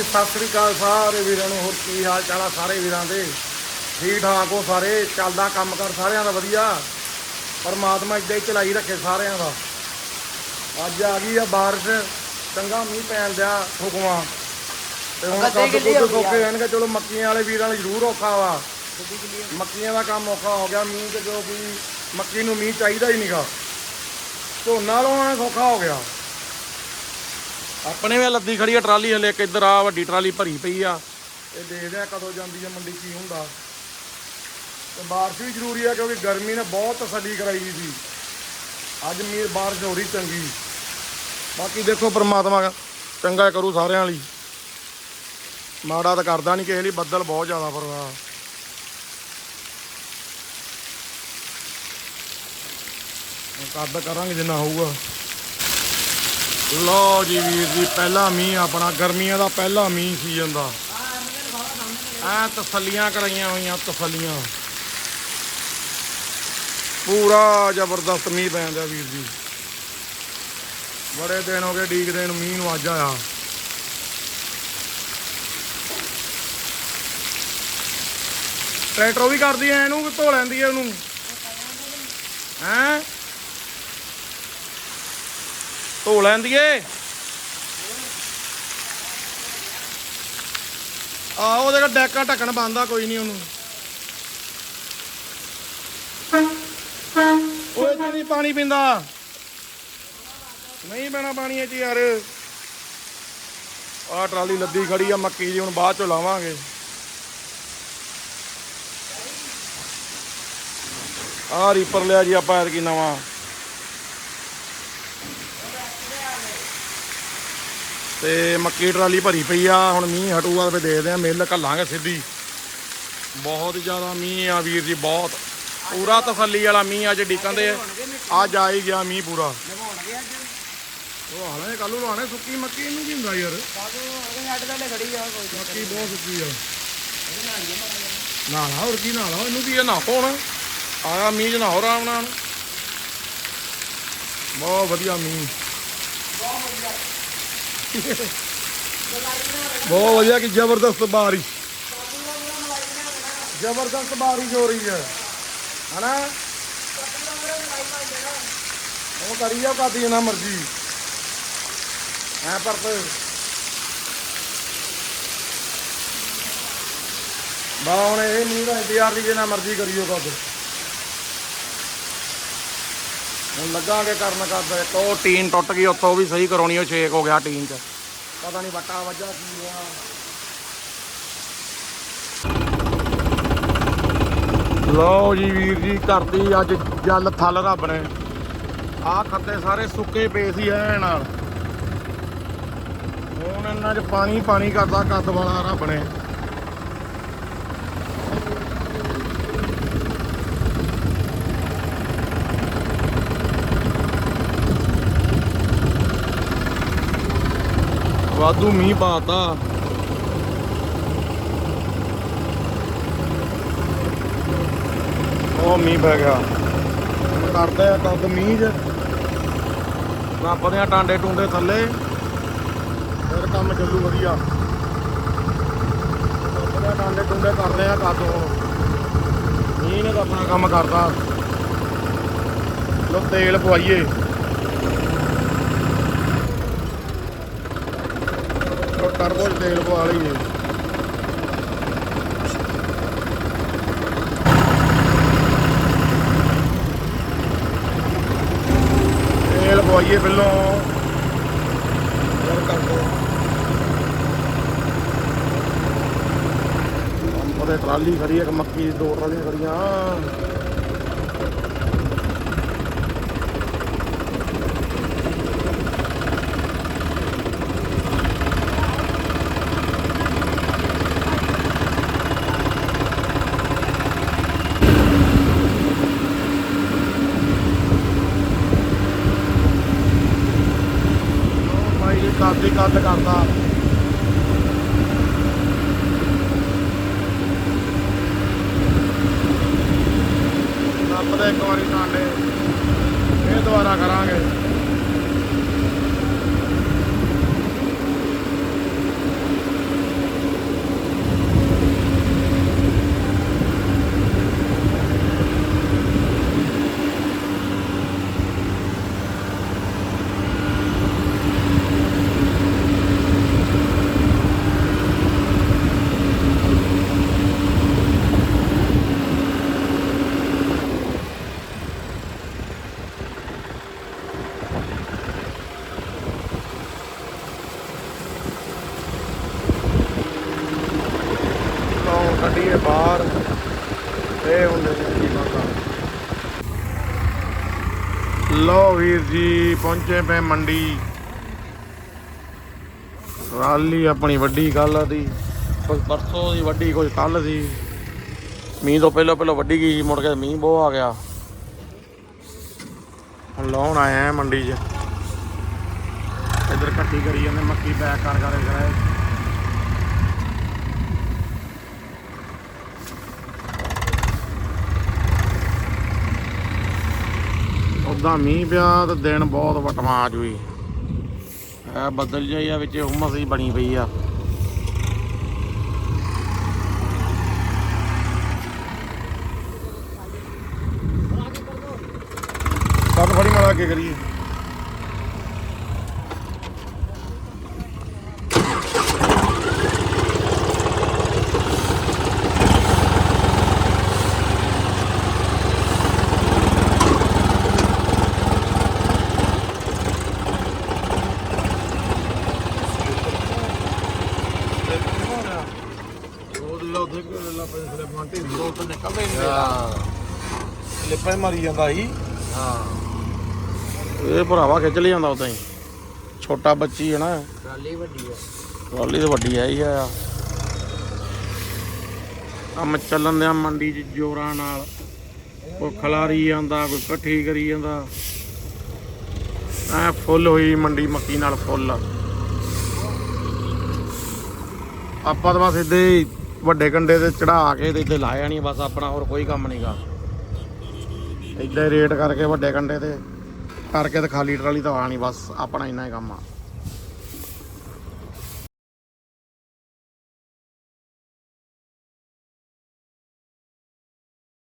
ਜੀ ਸਤਿ ਸ੍ਰੀ ਅਕਾਲ ਸਾਰੇ ਵੀਰਾਂ ਨੂੰ ਹੋਰ ਕੀ ਹਾਲ ਚਾਲ ਆ ਸਾਰੇ ਵੀਰਾਂ ਦੇ? ਠੀਕ ਠਾਕ ਹੋ ਸਾਰੇ? ਚੱਲਦਾ ਕੰਮ ਕਰ ਸਾਰਿਆਂ ਦਾ ਵਧੀਆ? ਪਰਮਾਤਮਾ ਇੱਦਾਂ ਹੀ ਚਲਾਈ ਰੱਖੇ ਸਾਰਿਆਂ ਦਾ। ਅੱਜ ਆ ਗਈ ਆ ਬਾਰਿਸ਼ ਚੰਗਾ ਮੀਂਹ ਪੈਣ ਦਿਆ ਹੁਕਮਾਂ ਤੇ ਹੁਣ ਕੱਦ ਕੁੱਦ ਸੋਕੇ ਆ। ਜਾਣਗੇ ਚਲੋ ਮੱਕੀਆਂ ਵਾਲੇ ਵੀਰਾਂ ਲਈ ਜ਼ਰੂਰ ਔਖਾ ਵਾ। ਮੱਕੀਆਂ ਦਾ ਕੰਮ ਔਖਾ ਹੋ ਗਿਆ। ਮੀਂਹ ਤੇ ਜੋ ਵੀ ਮੱਕੀ ਨੂੰ ਮੀਂਹ ਚਾਹੀਦਾ ਹੀ ਨਹੀਂਗਾ ਝੋਨਾ ਲਾਉਣਾ ਸੌਖਾ ਹੋ ਗਿਆ। ਆਪਣੇ ਵੀ ਲੱਦੀ ਖੜੀ ਆ, ਟਰਾਲੀ ਹਲੇ ਇੱਕ ਇੱਧਰ ਆ, ਵੱਡੀ ਟਰਾਲੀ ਭਰੀ ਪਈ ਆ। ਇਹ ਦੇਖਦੇ ਆ ਕਦੋਂ ਜਾਂਦੀ ਆ ਮੰਡੀ, ਕੀ ਹੁੰਦਾ। ਤੇ ਬਾਰਿਸ਼ ਵੀ ਜ਼ਰੂਰੀ ਆ, ਕਿਉਂਕਿ ਗਰਮੀ ਨੇ ਬਹੁਤ ਤਸੱਲੀ ਕਰਾਈ ਸੀ ਅੱਜ ਮੀਰ ਬਾਰਿਸ਼ ਹੋ ਰਹੀ ਚੰਗੀ। ਬਾਕੀ ਦੇਖੋ ਪਰਮਾਤਮਾ ਚੰਗਾ ਕਰੂ ਸਾਰਿਆਂ ਲਈ। ਮਾੜਾ ਤਾਂ ਕਰਦਾ ਨਹੀਂ ਕਿਸੇ ਲਈ, ਬੱਦਲ ਬਹੁਤ ਜ਼ਿਆਦਾ ਪਰਵਾ ਕੱਦ ਕਰਾਂਗੇ ਜਿੰਨਾ ਹੋਊਗਾ। ਲਓ ਜੀ ਵੀਰ ਜੀ, ਪਹਿਲਾ ਮੀਂਹ ਆਪਣਾ, ਗਰਮੀਆਂ ਦਾ ਪਹਿਲਾ ਮੀਂਹ ਸੀਜ਼ਨ ਦਾ। ਐ ਤਸੱਲੀਆਂ ਕਰਾਈਆਂ ਹੋਈਆਂ, ਤਸੱਲੀਆਂ। ਪੂਰਾ ਜ਼ਬਰਦਸਤ ਮੀਂਹ ਪੈਂਦਾ ਵੀਰ ਜੀ। ਬੜੇ ਦਿਨ ਹੋ ਗਏ ਡੀਕਦੇ ਨੂੰ ਮੀਂਹ ਨੂੰ ਅੱਜ ਆਇਆ। ਟਰੈਕਟਰ ਵੀ ਕਰਦੀ ਐ, ਇਹਨੂੰ ਕਿ ਧੋ ਲੈਂਦੀ ਐ ਉਹਨੂੰ। ਹੈਂ? ਧੋ ਲੈਂਦੀ ਆ ਉਹਦੇ ਕੋਲ ਡੈਕਾ ਢੱਕਣ ਬੰਦਾ ਕੋਈ ਨਹੀਂ ਉਹਨੂੰ। ਓਏ ਤੂੰ ਨਹੀਂ ਪਾਣੀ ਪੀਂਦਾ। ਨਹੀਂ ਪੈਣਾ ਪਾਣੀ ਇਹ ਚ ਯਾਰ। ਆ ਟਰਾਲੀ ਲੱਦੀ ਖੜੀ ਆ, ਮੱਕੀ ਦੀ, ਹੁਣ ਬਾਅਦ ਚ ਲਾਵਾਂਗੇ। ਆ ਰੀਪਰ ਲਿਆ ਜੀ ਆਪਾਂ ਐਤਕੀ ਨਵਾਂ। ਤੇ ਮੱਕੀ ਟਰਾਲੀ ਭਰੀ ਪਈ ਆ, ਹੁਣ ਮੀਂਹ ਹਟੂਗਾ ਤੇ ਦੇਖਦੇ ਆ, ਮਿੱਲ ਘੱਲਾਂਗੇ ਸਿੱਧੀ। ਬਹੁਤ ਜ਼ਿਆਦਾ ਮੀਂਹ ਆ ਵੀਰ ਜੀ, ਬਹੁਤ। ਪੂਰਾ ਤਸੱਲੀ ਵਾਲਾ ਮੀਂਹ ਅੱਜ ਡੀਕਾਂ ਦੇ ਅੱਜ ਆ ਹੀ ਗਿਆ ਮੀਂਹ ਪੂਰਾ। ਉਹ ਹਾਲੇ ਕੱਲੂ ਲਾਣੇ ਸੁੱਕੀ ਮੱਕੀ ਇਹਨੂੰ ਕੀ ਹੁੰਦਾ ਯਾਰ? ਮੱਕੀ ਬਹੁਤ ਸੁੱਕੀ ਆ। ਨਾ ਨਾ, ਹੋਰ ਕੀ ਨਾ ਲਾ ਇਹਨੂੰ ਕੀ ਨਾ ਹੁਣ। ਆਇਆ ਮੀਂਹ 'ਚ ਨਾ ਹੋ ਆਰਾਮ ਨਾਲ। ਬਹੁਤ ਵਧੀਆ ਮੀਂਹ। ਬਹੁਤ ਵਧੀਆ ਬਹੁਤ ਵਧੀਆ ਕਿ ਜ਼ਬਰਦਸਤ ਬਾਰਿਸ਼ ਜ਼ਬਰਦਸਤ ਬਾਰਿਸ਼ ਹੋ ਰਹੀ ਹੈ। ਹਨਾ? ਉਹ ਕਰੀ ਜਾ ਕਾਦੀ ਨਾ ਮਰਜ਼ੀ। ਐ ਪਰ ਤੇ ਇਹ ਮੀਂਹ ਦਾ ਇੰਤਜ਼ਾਰ ਦੀ ਜਿੰਨਾ ਮਰਜ਼ੀ ਕਰਿਓ ਕਦ ਹੁਣ ਲੱਗਾਂਗੇ ਕਰਨ ਕਦ ਇੱਕ ਉਹ ਟੀਨ ਟੁੱਟ ਗਈ, ਉੱਥੋਂ ਵੀ ਸਹੀ ਕਰਾਉਣੀ ਉਹ ਛੇਕ ਹੋ ਗਿਆ ਟੀਨ 'ਚ। ਪਤਾ ਨਹੀਂ ਵੱਟਾ ਵੱਜਾ ਕੀ ਹੋਇਆ। ਲਓ ਜੀ ਵੀਰ ਜੀ ਕਰਦੀ ਅੱਜ ਜਲ ਥਲ ਰੱਬ ਨੇ। ਆਹ ਖੱਤੇ ਸਾਰੇ ਸੁੱਕੇ ਪਏ ਸੀ ਐ ਨਾਲ ਹੁਣ ਇਹਨਾਂ 'ਚ ਪਾਣੀ ਪਾਣੀ ਕਰਦਾ, ਕੱਦ ਵਾਲਾ ਰੱਬ ਨੇ। ਵਾਧੂ ਮੀਂਹ ਪਾਤਾ। ਉਹ ਮੀਂਹ ਪੈ ਗਿਆ। ਕਰਦੇ ਆ ਕੱਦ ਮੀਂਹ ਚ ਰੱਬ ਦੇ ਟਾਂਡੇ ਟੁੰਡੇ ਥੱਲੇ। ਫਿਰ ਕੰਮ ਚੱਲੂ ਵਧੀਆ। ਰੱਬ ਦੇ ਟਾਂਡੇ ਟੁੰਡੇ ਕਰਦੇ ਆ ਕੱਦ ਮੀਂਹ ਨੇ ਤਾਂ ਆਪਣਾ ਕੰਮ ਕਰਦਾ ਲੋ ਤੇਲ ਪਵਾਈਏ। ਟਰਬੋ 'ਚ ਤੇਲ ਪਵਾ ਲਈਏ ਤੇਲ ਪਵਾਈਏ ਪਹਿਲੋਂ। ਫਿਰ ਕਰ ਦੋ ਉਹਦੇ ਟਰਾਲੀ ਖੜੀ ਹੈ ਇੱਕ ਮੱਕੀ ਦੀ ਦੋ ਟਰਾਲੀਆਂ ਖੜੀਆਂ। ਭਾਈ ਜੀ ਕੱਦ ਹੀ ਰੱਬ ਦੇ ਇੱਕ ਵਾਰੀ ਸਾਡੇ ਇਹ ਦੁਬਾਰਾ ਕਰਾਂਗੇ। ਕੱਢੀਏ ਇਹ ਹੁੰਦੇ ਨੇ ਜੀ ਮਾਤਾ। ਲੋ ਵੀਰ ਜੀ, ਪਹੁੰਚੇ ਪਏ ਮੰਡੀ। ਰਾਲੀ ਆਪਣੀ ਵੱਡੀ ਕੱਲ ਦੀ। ਕੁਝ ਪਰਸੋਂ ਦੀ ਵੱਡੀ ਕੁਝ ਕੱਲ ਦੀ। ਮੀਂਹ ਤੋਂ ਪਹਿਲਾਂ ਪਹਿਲਾਂ ਵੱਡੀ ਗਈ ਸੀ, ਮੁੜ ਕੇ ਮੀਂਹ ਬਹੁਤ ਆ ਗਿਆ। ਹੁਣ ਲਾਉਣ ਆਏ ਮੰਡੀ 'ਚ। ਇਧਰ ਇਕੱਠੀ ਕਰੀ ਜਾਂਦੇ, ਮੱਕੀ ਪੈਕ ਕਰ ਕਰ ਕਰਾਏ ਉਦਾਂ ਮੀਂਹ ਪਿਆ ਤੇ ਦਿਨ ਬਹੁਤ ਵਟਵਾ ਹੋਈ। ਵੀ ਇਹ ਬੱਦਲ ਜਿਹਾ ਆ, ਵਿੱਚ ਹੁਮਸ ਹੀ ਬਣੀ ਪਈ ਆ। ਕੱਲ ਫੜੀ ਮਾਰਾ ਕੇ ਕਰੀਏ ਉਹ ਜਿਹੜਾ ਉੱਥੇ ਲਾ ਪਏ ਸਲੇਮਾਂ ਢੇਰੀ ਉਹ ਤਾਂ ਨਿਕਲਦਾ ਹੀ ਨਹੀਂ ਹਾਂ ਹੀ ਮਾਰੀ ਜਾਂਦਾ ਸੀ। ਹਾਂ। ਇਹ ਭਰਾਵਾ ਖਿੱਚ ਲਈ ਜਾਂਦਾ ਉਦਾਂ ਹੀ। ਛੋਟਾ ਬੱਚੀ ਹੈ ਨਾ। ਟਰਾਲੀ ਵੱਡੀ ਆ। ਟਰਾਲੀ ਤਾਂ ਵੱਡੀ ਹੈ ਹੀ ਆ। ਕੰਮ ਚੱਲਣ ਦਿਆ ਮੰਡੀ 'ਚ ਜੋਰਾਂ ਨਾਲ। ਕੋਈ ਖਲਾਰੀ ਜਾਂਦਾ ਕੋਈ ਇਕੱਠੀ ਕਰੀ ਜਾਂਦਾ। ਐ ਫੁੱਲ ਹੋਈ ਮੰਡੀ ਮੱਕੀ ਨਾਲ ਫੁੱਲ। ਆਪਾਂ ਤਾਂ ਬਸ ਇੱਦੇ ਹੀ ਵੱਡੇ ਕੰਡੇ ਤੇ ਚੜਾ ਕੇ ਤੇ ਇੱਥੇ ਲਾ ਜਾਣੀ ਬਸ ਆਪਣਾ ਹੋਰ ਕੋਈ ਕੰਮ ਨਹੀਂਗਾ ਇੱਦਾਂ ਹੀ ਰੇਟ ਕਰਕੇ ਵੱਡੇ ਕੰਡੇ ਤੇ ਕਰਕੇ ਤੇ ਖਾਲੀ ਟਰਾਲੀ ਤਾਂ ਆ ਨਹੀਂ, ਬਸ ਆਪਣਾ ਇੰਨਾ ਹੀ ਕੰਮ ਆ।